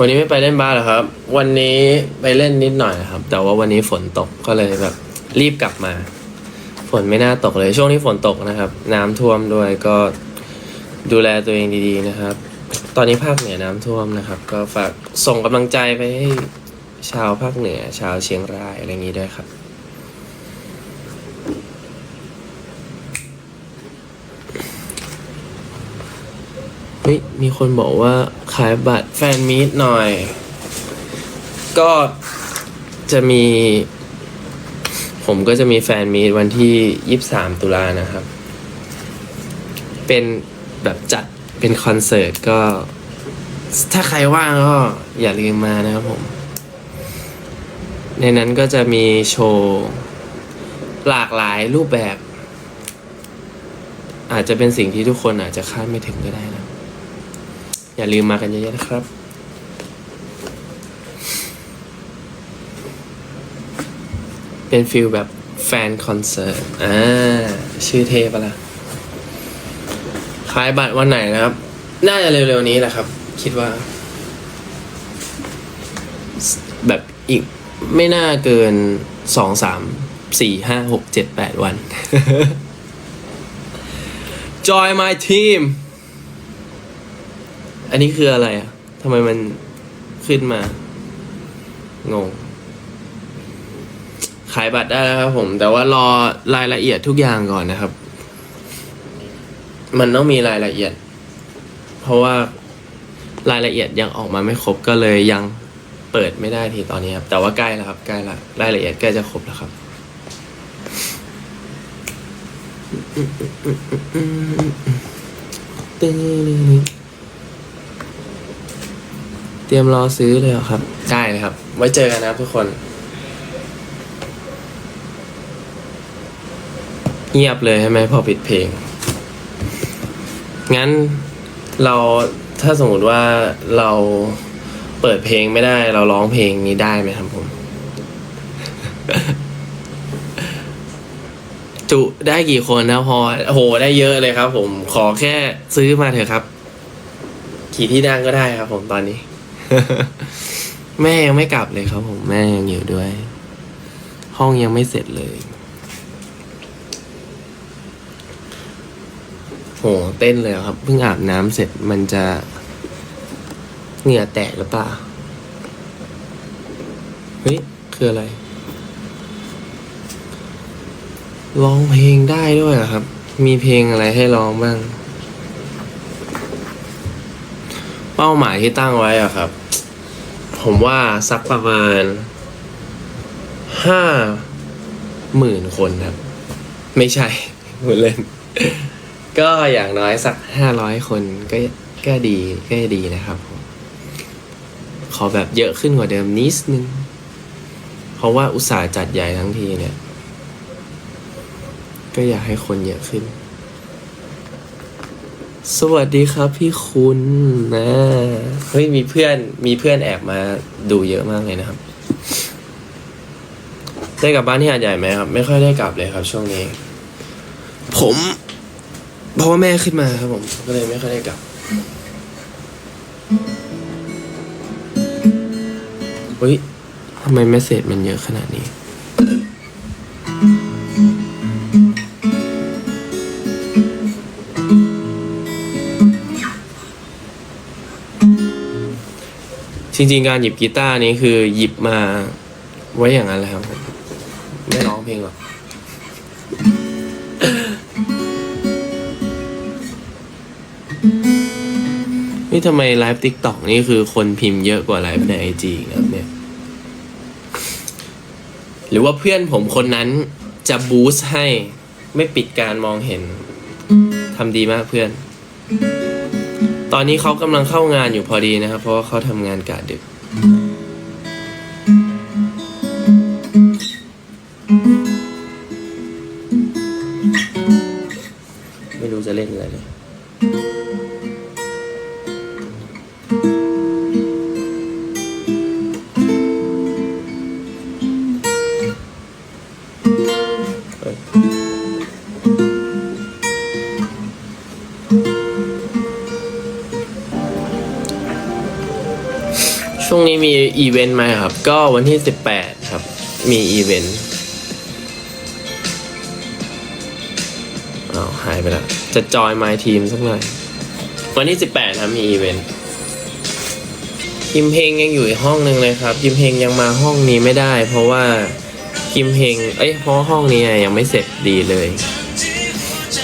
วันนี้ไม่ไปเล่นบาสเหรอครับ วันนี้ไปเล่นนิดหน่อยครับ แต่ว่าวันนี้ฝนตกก็เลยแบบรีบกลับมา ฝนไม่น่าตกเลย ช่วงนี้ฝนตกนะครับ น้ำท่วมด้วยก็ดูแลตัวเองดีๆนะครับ ตอนนี้ภาคเหนือน้ำท่วมนะครับ ก็ฝากส่งกำลังใจไปให้ชาวภาคเหนือ ชาวเชียงรายอะไรอย่างนี้ด้วยครับ ฮ้ยมีคนบอกว่าขายบัตรแฟนมีตหน่อย ก็จะมี ผมก็จะมีแฟนมีตวันที่ 23 ตุลานะครับ เป็นแบบจัดเป็นคอนเสิร์ตก็ ถ้าใครว่างก็อย่าลืมมานะครับผม ในนั้นก็จะมีโชว์หลากหลายรูปแบบ อาจจะเป็นสิ่งที่ทุกคนอาจจะคาดไม่ถึงก็ได้นะ อย่าลืมมากันเยอะๆนะครับเป็นฟิลแบบแฟนคอนเสิร์ต อ่า ชื่อเทปะล่ะขายบัตรวันไหนนะครับ น่าจะเร็วๆนี้แหละครับ คิดว่า แบบอีกไม่น่าเกินสองสามสี่ห้าหกเจ็ดแปดวัน Join my team อันนี้คืออะไรอะทำไมมันขึ้นมา งง ขายบัตรได้แล้วครับผม แต่ว่ารอรายละเอียดทุกอย่างก่อนนะครับ มันต้องมีรายละเอียด เพราะว่ารายละเอียดยังออกมาไม่ครบก็เลยยังเปิดไม่ได้ทีตอนนี้ครับ แต่ว่าใกล้แล้วครับใกล้ละรายละเอียดใกล้จะครบแล้วครับ เตรียมรอซื้อเลยเหรอครับได้เลยครับ ไว้เจอกันนะครับทุกคน เงียบเลยใช่ไหมพอปิดเพลง งั้นเราถ้าสมมติว่าเราเปิดเพลงไม่ได้ เราร้องเพลงนี้ได้ไหมครับผม จุได้กี่คนนะพอโอ้โหได้เยอะเลยครับผมขอแค่ซื้อมาเถอะครับ ขี่ที่นั่งก็ได้ครับผมตอนนี้ แม่ยังไม่กลับเลยครับผมแม่ยังอยู่ด้วย ห้องยังไม่เสร็จเลย โหเต้นเลยครับ เพิ่งอาบน้ำเสร็จมันจะเหงื่อแตกหรือเปล่า เฮ้ย คืออะไร ร้องเพลงได้ด้วยเหรอครับ มีเพลงอะไรให้ร้องบ้าง เป้าหมายที่ตั้งไว้อะครับ ผมว่าสักประมาณห้าหมื่นคนครับ ไม่ใช่พูดเล่น ก็อย่างน้อยสักห้าร้อยคนก็ก็ดีก็ดีนะครับขอแบบเยอะขึ้นกว่าเดิมนิดนึง เพราะว่าอุตสาห์จัดใหญ่ทั้งทีเนี่ย ก็อยากให้คนเยอะขึ้น สวัสดีครับพี่คุณนะเฮ้ยมีเพื่อนมีเพื่อนแอบมาดูเยอะมากเลยนะครับ ได้กลับบ้านที่หาดใหญ่ไหมครับ ไม่ค่อยได้กลับเลยครับ ช่วงนี้ ผมเพราะว่าแม่ขึ้นมาครับผม ก็เลยไม่ค่อยได้กลับเฮ้ยทำไมเมสเซจมันเยอะขนาดนี้ จริงๆการหยิบกีตาร์นี้คือหยิบมาไว้อย่างนั้นแหละครับผมไม่ร้องเพลงหรอกนี่ทำไมไลฟ์ติ๊กต็อกนี่คือคนพิมพ์เยอะกว่าไลฟ์ในไอจีครับเนี่ย หรือว่าเพื่อนผมคนนั้นจะบูสต์ให้ไม่ปิดการมองเห็นทำดีมากเพื่อน ตอนนี้เขากำลังเข้างานอยู่พอดีนะครับ เพราะว่าเขาทำงานกะดึก ช่วงนี้มีอีเวนต์ไหมครับ ก็วันที่สิบแปดครับ มีอีเวนต์อ้าวหายไปแล้ว จะจอยม y ทีมสักหน่อย วันที่สิบแปดครับมีอีเวนต์คิมเพงยังอยู่อีกห้องหนึ่งเลยครับคิมเพงยังมาห้องนี้ไม่ได้ เพราะว่าคิมเพงเอ้ยเพราะห้องนี้ยังไม่เสร็จดีเลย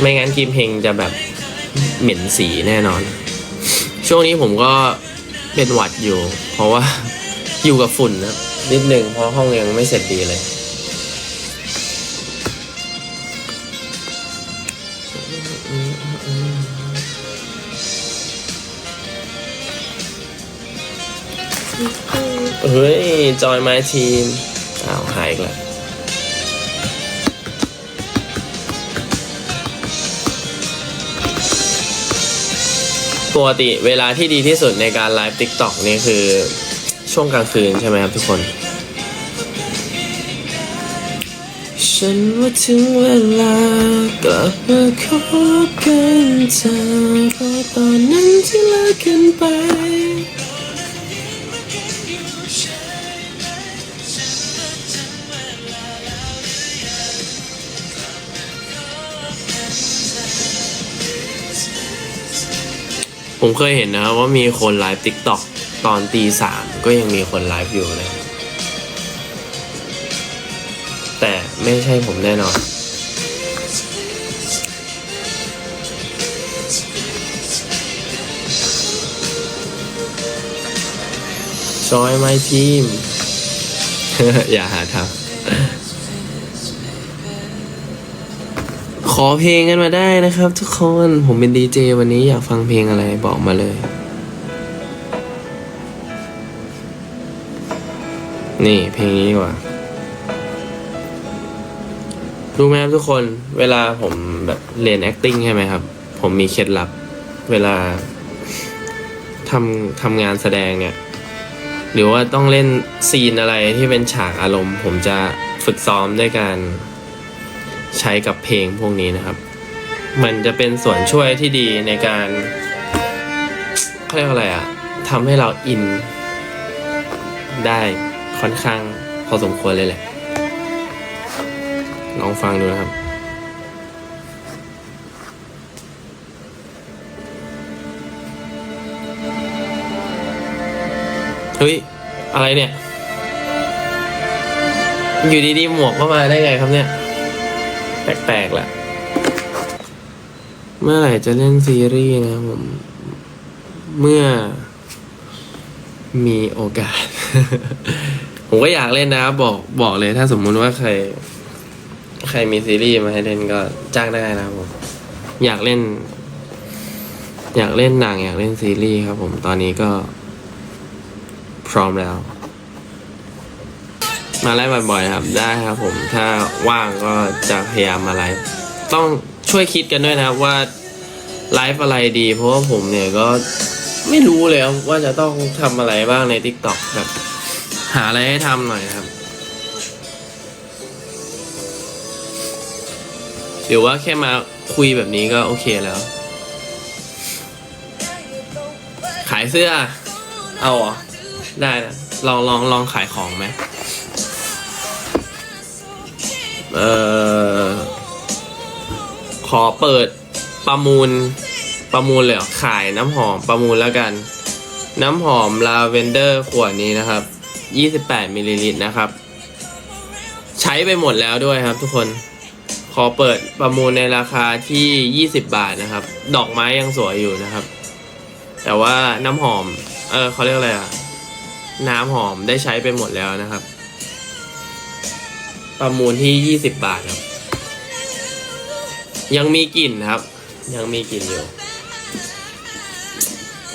ไม่งั้นคิมเพงจะแบบเหม็นสีแน่นอน ช่วงนี้ผมก็ เป็นหวัดอยู่ เพราะว่า อยู่กับฝุ่นนะนิดหนึ่งเพราะห้องยังไม่เสร็จดีเลย เฮ้ย จอยไมาทีมอ้าวหายอีกแล้ว ปกติเวลาที่ดีที่สุดในการไลฟ์ TikTok นี่คือช่วงกลางคืนใช่ไหมครับทุกคน ฉันว่าถึงเวลากลับมาคบกันเธอเพราะตอนนั้นที่เลิกกันไป ผมเคยเห็นนะครับว่ามีคนไลฟ์ TikTok ตอนตีสามก็ยังมีคนไลฟ์อยู่เลย แต่ไม่ใช่ผมแน่นอนจอยไมทีมอย่าหาทำ ขอเพลงกันมาได้นะครับ ทุกคนผมเป็นดีเจวันนี้อยากฟังเพลงอะไรบอกมาเลย นี่เพลงนี้ดีกว่ารู้ไหมครับทุกคนเวลาผมแบบเรียน acting ใช่ไหมครับ ผมมีเคล็ดลับ เวลาทำทำงานแสดงเนี่ย หรือว่าต้องเล่นซีนอะไรที่เป็นฉากอารมณ์ ผมจะฝึกซ้อมด้วยการ ใช้กับเพลงพวกนี้นะครับ มันจะเป็นส่วนช่วยที่ดีในการเขาเรียกว่าอะไรอะทำให้เราอินได้ค่อนข้างพอสมควรเลยแหละ ลองฟังดูนะครับเฮ้ย อะไรเนี่ย อยู่ดีๆ หมวกก็มาได้ไงครับเนี่ย แปลกๆแหละ เมื่อไหร่จะเล่นซีรีส์นะผม เมื่อมีโอกาส ผมก็อยากเล่นนะครับ บอกบอกเลยถ้าสมมุติว่าใคร ใครมีซีรีส์มาให้เล่นก็จ้างได้นะครับผม อยากเล่น อยากเล่นหนังอยากเล่นซีรีส์ครับผมตอนนี้ก็พร้อมแล้ว มาไลฟ์บ่อยๆครับได้ครับผมถ้าว่างก็จะพยายามมาไลฟ์ต้องช่วยคิดกันด้วยนะครับว่าไลฟ์อะไรดี เพราะว่าผมเนี่ยก็ไม่รู้เลยว่าจะต้องทำอะไรบ้างใน Tik t o อกแบบหาอะไรให้ทำหน่อยครับ หรือว่าแค่มาคุยแบบนี้ก็โอเคแล้ว ขายเสื้อ เอาเหรอได้นะลองลองลองขายของไหม เอ่อ ขอเปิดประมูล ประมูลเลยเหรอขายน้ำหอมประมูลแล้วกัน น้ำหอมลาเวนเดอร์ขวดนี้นะครับ 28มิลลิลิตรนะครับ ใช้ไปหมดแล้วด้วยครับทุกคน ขอเปิดประมูลในราคาที่ 20 บาทนะครับ ดอกไม้ยังสวยอยู่นะครับ แต่ว่าน้ำหอม เออเขาเรียกอะไรอะน้ำหอมได้ใช้ไปหมดแล้วนะครับ ประมูลที่20บบาทครับ ยังมีกลิ่นครับ ยังมีกลิ่นอยู่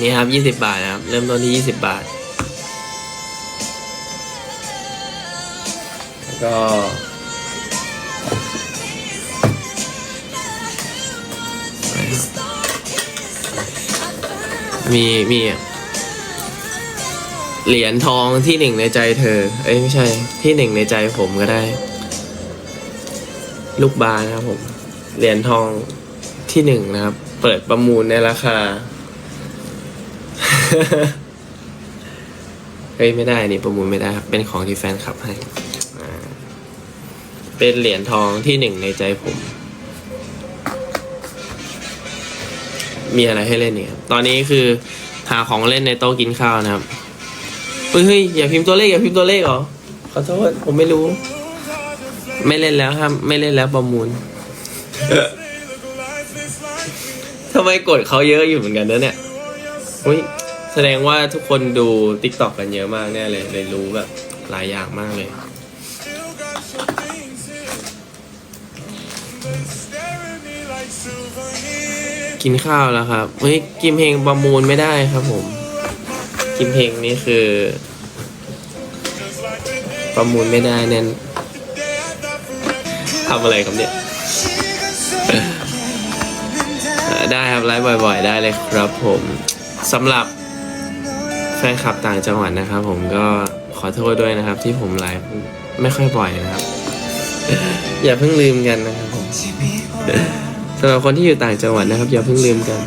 นี่ครับ20บบาทนะครับ เริ่มต้นที่20บาท แล้วก็มีมีเหรียญทองที่หนึ่งในใจเธอ เอ้ยไม่ใช่ ที่หนึ่งในใจผมก็ได้ ลูกบาสครับผม เหรียญทองที่หนึ่งนะครับ เปิดประมูลในราคา เฮ้ยไม่ได้นี่ประมูลไม่ได้ครับ เป็นของที่แฟนคลับให้ เป็นเหรียญทองที่หนึ่งในใจผม มีอะไรให้เล่นเนี่ยตอนนี้คือหาของเล่นในโต๊ะกินข้าวนะครับ เฮ้ยเฮ้ยอย่าพิมพ์ตัวเลขอย่าพิมพ์ตัวเลขเหรอ ขอโทษผมไม่รู้ ไม่เล่นแล้วครับไม่เล่นแล้วประมูลทำไมกดเขาเยอะอยู่เหมือนกันนะเนี่ยอุ้ยแสดงว่าทุกคนดูติ๊กต็อกกันเยอะมากแน่เลยเลยรู้แบบหลายอย่างมากเลยกินข้าวแล้วครับ เฮ้ย กิมเฮงประมูลไม่ได้ครับผม กิมเฮงนี่คือ ประมูลไม่ได้แน่นทำอะไรครับเนี่ยได้ครับไลฟ์บ่อย ๆ ได้เลยครับผมสำหรับแฟนคลับต่างจังหวัดนะครับ ผมก็ขอโทษด้วยนะครับ ที่ผมไลฟ์ไม่ค่อยบ่อยนะครับ อย่าเพิ่งลืมกันนะครับผมสำหรับคนที่อยู่ต่างจังหวัดนะครับ อย่าเพิ่งลืมกัน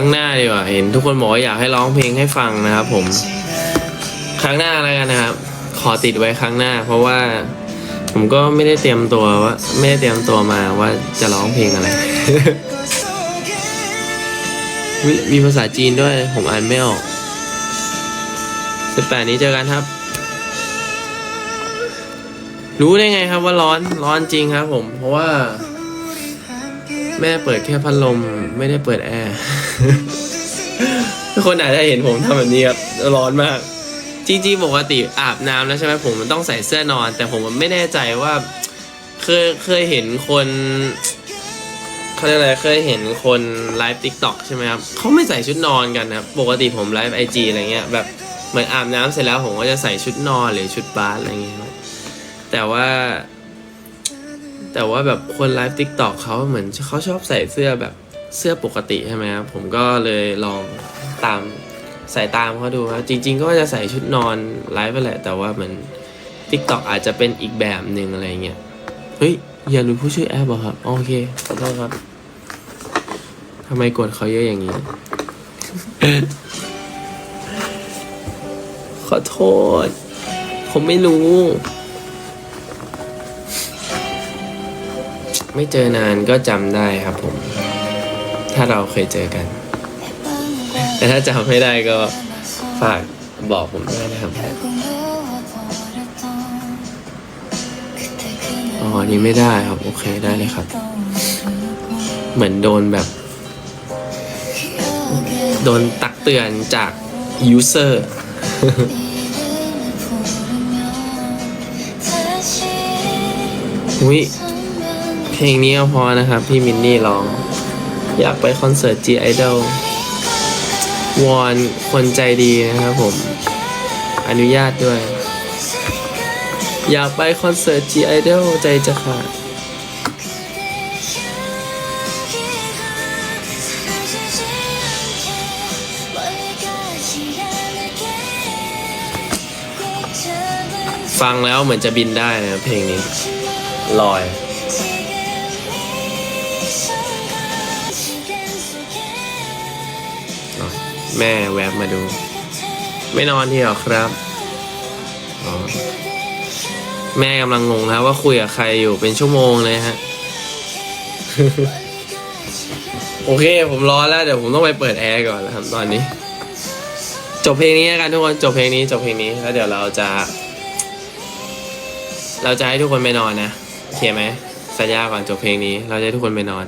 รั้งหน้าดีกว่าเห็น ทุกคนบอกว่าอยากให้ร้องเพลงให้ฟังนะครับ ผม ครั้งหน้าแล้วกันนะครับ ขอติดไว้ครั้งหน้า เพราะว่า ผมก็ไม่ได้เตรียมตัวว่าไม่ได้เตรียมตัวมาว่าจะร้องเพลงอะไร มีภาษาจีนด้วย ผมอ่านไม่ออกสิบแปดนี้เจอกันครับ รู้ได้ไงครับว่าร้อนร้อนจริงครับ ผม เพราะว่า แม่เปิดแค่พัดลมไม่ได้เปิดแอร์ทุกคนอาจจะเห็นผมทำแบบนี้ครับร้อนมาก จริงๆปกติอาบน้ำแล้วใช่ไหมผมมันต้องใส่เสื้อนอน แต่ผมไม่แน่ใจว่า เคยเคยเห็นคนเขาเรียกอะไรเคยเห็นคนไลฟ์ติ๊กต็อกใช่ไหมครับเขาไม่ใส่ชุดนอนกันนะครับปกติผมไลฟ์ไอจีอะไรเงี้ยแบบเหมือนอาบน้ำเสร็จแล้วผมก็จะใส่ชุดนอนหรือชุดบาสอะไรเงี้ยแต่ว่า แต่ว่าแบบคนไลฟ์ติ๊กตอกเขาเหมือนเขาชอบใส่เสื้อแบบเสื้อปกติใช่ไหมครับผมก็เลยลองตามใส่ตามเขาดูครับจริง ๆ ก็จะใส่ชุดนอนไลฟ์ไปแหละ แต่ว่าเหมือนติ๊กตอกอาจจะเป็นอีกแบบหนึ่งอะไรเงี้ยเฮ้ยอย่ารู้ผู้ชื่อแอปเหรอครับโอเคขอโทษครับทำไมกดเขาเยอะอย่างนี้ ขอโทษ ผมไม่รู้ ไม่เจอนานก็จำได้ครับผม ถ้าเราเคยเจอกัน แต่ถ้าจำไม่ได้ก็ฝากบอกผมด้วยนะครับอ๋ออันนี้ไม่ได้ครับ โอเคได้เลยครับ เหมือนโดนแบบ โดนตักเตือนจาก user อุ้ย เพลงนี้ก็พอนะครับ พี่มินนี่ร้อง อยากไปคอนเสิร์ต G Idol วอนคนใจดีนะครับผม อนุญาตด้วย อยากไปคอนเสิร์ต G Idol ใจจะขาดฟังแล้วเหมือนจะบินได้นะเพลงนี้ ลอย แม่แวบมาดู ไม่นอนที่หรอครับ แม่กำลังงงครับว่าคุยกับใครอยู่เป็นชั่วโมงเลยฮะ โอเค ผมร้อนแล้วเดี๋ยวผมต้องไปเปิดแอร์ก่อนแล้วครับตอนนี้ จบเพลงนี้แล้วกันทุกคนจบเพลงนี้จบเพลงนี้แล้วเดี๋ยวเราจะ เราจะให้ทุกคนไปนอนนะโอเคไหมสัญญาก่อนจบเพลงนี้ เราจะให้ทุกคนไปนอน